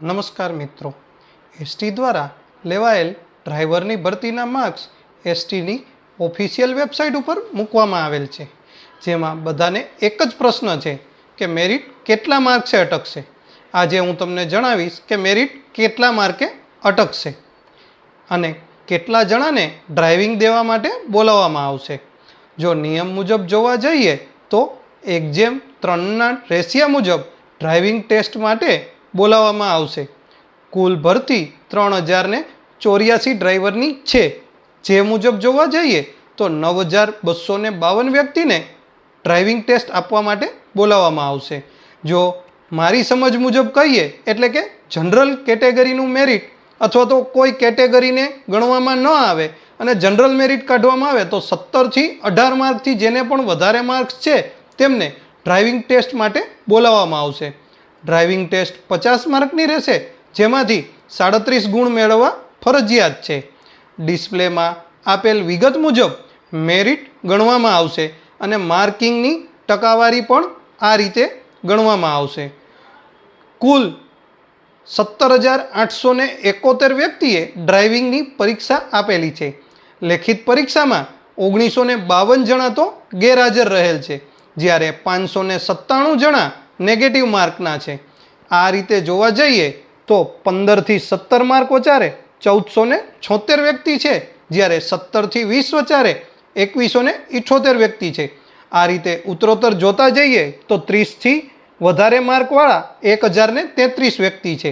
નમસ્કાર મિત્રો. એસટી દ્વારા લેવાયેલ ડ્રાઈવરની ભરતીના માર્ક્સ એસટીની ઓફિશિયલ વેબસાઇટ ઉપર મૂકવામાં આવેલ છે. જેમાં બધાને એક જ પ્રશ્ન છે કે મેરિટ કેટલા માર્ક્સે અટકશે? આજે હું તમને જણાવીશ કે મેરિટ કેટલા માર્કે અટકશે અને કેટલા જણાને ડ્રાઇવિંગ દેવા માટે બોલાવવામાં આવશે. જો નિયમ મુજબ જોવા જઈએ તો એક્ઝેમ ત્રણના રેશિયા મુજબ ડ્રાઇવિંગ ટેસ્ટ માટે બોલાવવામાં આવશે. કુલ ભરતી ત્રણ હજારને ચોર્યાસી ડ્રાઈવરની છે. જે મુજબ જોવા જઈએ તો નવ હજાર બસો બાવન વ્યક્તિને ડ્રાઇવિંગ ટેસ્ટ આપવા માટે બોલાવવામાં આવશે. જો મારી સમજ મુજબ કહીએ એટલે કે જનરલ કેટેગરીનું મેરિટ અથવા તો કોઈ કેટેગરીને ગણવામાં ન આવે અને જનરલ મેરિટ કાઢવામાં આવે તો સત્તરથી અઢાર માર્કથી જેને પણ વધારે માર્ક્સ છે તેમને ડ્રાઇવિંગ ટેસ્ટ માટે બોલાવવામાં આવશે. ડ્રાઇવિંગ ટેસ્ટ પચાસ માર્કની રહેશે, જેમાંથી સાડત્રીસ ગુણ મેળવવા ફરજિયાત છે. ડિસ્પ્લેમાં આપેલ વિગત મુજબ મેરિટ ગણવામાં આવશે અને માર્કિંગની ટકાવારી પણ આ રીતે ગણવામાં આવશે. કુલ સત્તર હજાર આઠસો ને એકોતેર વ્યક્તિએ ડ્રાઇવિંગની પરીક્ષા આપેલી છે. લેખિત પરીક્ષામાં ઓગણીસો ને બાવન જણા તો ગેરહાજર રહેલ છે. જ્યારે પાંચસો ને સત્તાણું જણા નેગેટિવ માર્કના છે. આ રીતે જોવા જઈએ તો પંદરથી સત્તર માર્ક વચારે ચૌદસો ને છોતેર વ્યક્તિ છે. જ્યારે સત્તરથી વીસ વચારે એકવીસો ને ઇઠ્ઠોતેર વ્યક્તિ છે. આ રીતે ઉત્તરોત્તર જોતા જઈએ તો ત્રીસથી વધારે માર્કવાળા એક હજારને તેત્રીસ વ્યક્તિ છે.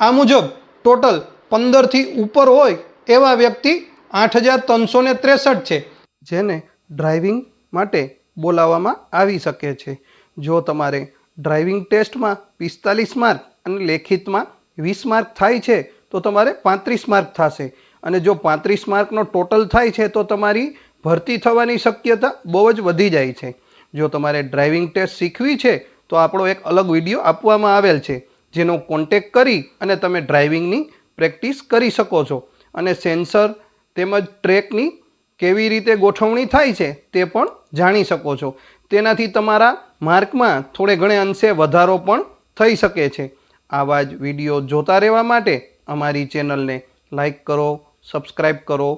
આ મુજબ ટોટલ પંદરથી ઉપર હોય એવા વ્યક્તિ આઠ હજાર ત્રણસો ને ત્રેસઠ છે, જેને ડ્રાઇવિંગ માટે બોલાવવામાં આવી શકે છે. જો તમારે ડ્રાઇવિંગ ટેસ્ટમાં પિસ્તાલીસ માર્ક અને લેખિતમાં વીસ માર્ક થાય છે, તો તમારે પાંત્રીસ માર્ક થશે. અને જો પાંત્રીસ માર્કનો ટોટલ થાય છે, તો તમારી ભરતી થવાની શક્યતા બહુ જ વધી જાય છે. જો તમારે ડ્રાઇવિંગ ટેસ્ટ શીખવી છે, તો આપણો એક અલગ વીડિયો આપવામાં આવેલ છે, જેનો કોન્ટેક કરી અને તમે ડ્રાઇવિંગની પ્રેક્ટિસ કરી શકો છો. અને સેન્સર તેમજ ટ્રેકની કેવી રીતે ગોઠવણી થાય છે, તે પણ જાણી શકો છો. તેનાથી તમારા માર્કમાં થોડે ઘણે અંશે વધારો પણ થઈ શકે છે. આવા જ વીડિયો જોતા રહેવા માટે અમારી ચેનલને લાઈક કરો સબસ્ક્રાઈબ કરો